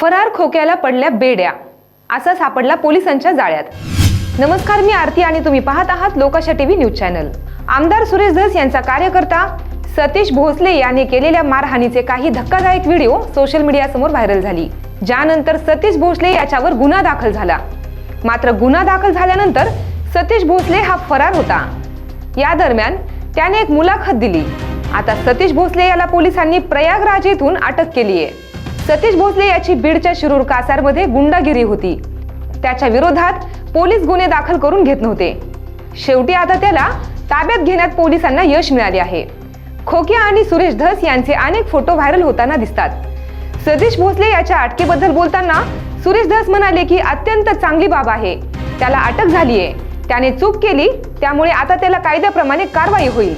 फरार खोक्याला पडल्या बेड्या. असा सापडला पोलिसांच्या जाळ्यात. नमस्कार मी आरती आणि तुम्ही पाहत आहात लोकाशा टीव्ही न्यूज चॅनल. आमदार सुरेश धस यांचा कार्यकर्ता सतीश भोसले यांनी केलेल्या मारहाणीचे काही धक्कादायक व्हिडिओ सोशल मीडियासमोर व्हायरल झाली. ज्यानंतर सतीश भोसले याच्यावर गुन्हा दाखल झाला. मात्र गुन्हा दाखल झाल्यानंतर सतीश भोसले हा फरार होता. या दरम्यान त्याने एक मुलाखत दिली. आता सतीश भोसले याला पोलिसांनी प्रयागराज येथून अटक केली आहे सतीश भोसले याची बीडच्या शिरूर कासारमध्ये गुंडागिरी होती. त्याच्या विरोधात पोलीस गुन्हे दाखल करून घेत नव्हते. शेवटी आता त्याला ताब्यात घेण्यात पोलिसांना यश मिळाले आहे. खोकिया आणि सुरेश धस यांचे अनेक फोटो व्हायरल होताना दिसतात. सतीश भोसले याच्या अटकेबद्दल बोलताना सुरेश धस म्हणाले की अत्यंत चांगली बाब आहे. त्याला अटक झालीये. त्याने चूक केली. त्यामुळे आता त्याला कायद्याप्रमाणे कारवाई होईल.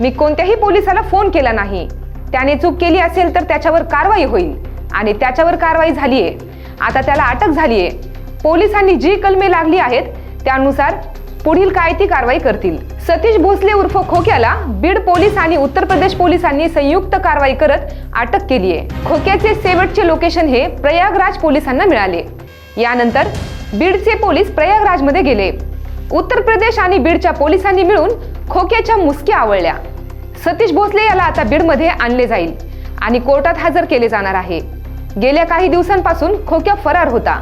मी कोणत्याही पोलिसाला फोन केला नाही. त्याने चूक केली असेल तर त्याच्यावर कारवाई होईल. आणि त्याच्यावर कारवाई झालीये. आता त्याला अटक झालीये. पोलिसांनी जी कलमे लागली आहेत त्यानुसार पुढील काय ती कारवाई करतील. सतीश भोसले उर्फ खोक्याला बीड पोलीस आणि उत्तर प्रदेश पोलिसांनी संयुक्त कारवाई करत अटक केली आहे खोक्याचे शेवटचे लोकेशन हे प्रयागराज पोलिसांना मिळाले. यानंतर बीडचे पोलीस प्रयागराजमध्ये गेले. उत्तर प्रदेश आणि बीडच्या पोलिसांनी मिळून खोक्याच्या मुसक्या आवळल्या. सतीश भोसले याला आता बीडमध्ये आणले जाईल आणि कोर्टात हजर केले जाणार आहे. गेल्या काही दिवसांपासून खोक्या फरार होता.